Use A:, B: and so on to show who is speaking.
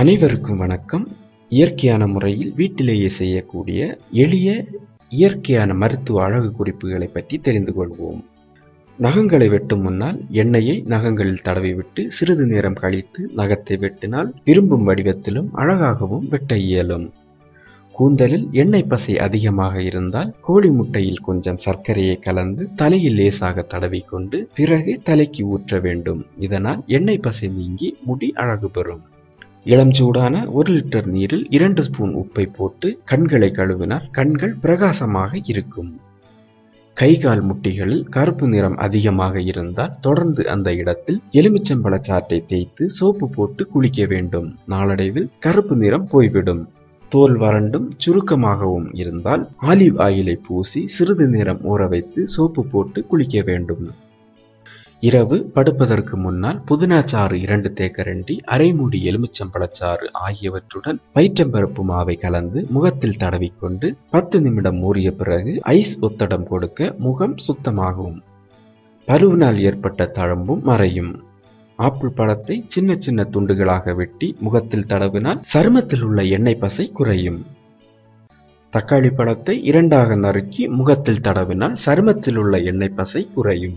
A: அனைவருக்கும் வணக்கம். இயற்கையான முறையில் வீட்டிலேயே செய்யக்கூடிய எளிய இயற்கையான மருத்துவ அழகு குறிப்புகளை பற்றி தெரிந்து கொள்வோம். நகங்களை வெட்டும் முன்னால் எண்ணெயை நகங்களில் தடவிவிட்டு சிறிது நேரம் கழித்து நகத்தை வெட்டினால் விரும்பும் வடிவத்திலும் அழகாகவும் வெட்ட இயலும். கூந்தலில் எண்ணெய் பசை அதிகமாக இருந்தால் கோழி முட்டையில் கொஞ்சம் சர்க்கரையை கலந்து தலையில் லேசாக தடவிக்கொண்டு பிறகு தலைக்கு ஊற்ற வேண்டும். இதனால் எண்ணெய் பசை நீங்கி முடி அழகு பெறும். இளம் சூடான ஒரு லிட்டர் நீரில் இரண்டு ஸ்பூன் உப்பை போட்டு கண்களை கழுவினால் கண்கள் பிரகாசமாக இருக்கும். கை கால் முட்டிகளில் கருப்பு நிறம் அதிகமாக இருந்தால் தொடர்ந்து அந்த இடத்தில் எலுமிச்சம்பழ சாற்றை தேய்த்து சோப்பு போட்டு குளிக்க வேண்டும். நாளடைவில் கருப்பு நிறம் போய்விடும். தோல் வறண்டும் சுருக்கமாகவும் இருந்தால் ஆலிவ் ஆயிலை பூசி சிறிது நேரம் ஊற வைத்து சோப்பு போட்டு குளிக்க வேண்டும். இரவு படுப்பதற்கு முன்னால் புதினாச்சாறு இரண்டு தேக்கரண்டி அரைமூடி எலுமிச்சம்பழச்சாறு ஆகியவற்றுடன் பயிற்றம்பருப்பு மாவை கலந்து முகத்தில் தடவிக்கொண்டு பத்து நிமிடம் மூறிய பிறகு ஐஸ் ஒத்தடம் கொடுக்க முகம் சுத்தமாகும். பருவினால் ஏற்பட்ட தழம்பும் மறையும். ஆப்பிள் பழத்தை சின்ன சின்ன துண்டுகளாக வெட்டி முகத்தில் தடவினால் சருமத்தில் உள்ள எண்ணெய் பசை குறையும். தக்காளி பழத்தை இரண்டாக நறுக்கி முகத்தில் தடவினால் சருமத்தில் உள்ள எண்ணெய் பசை குறையும்.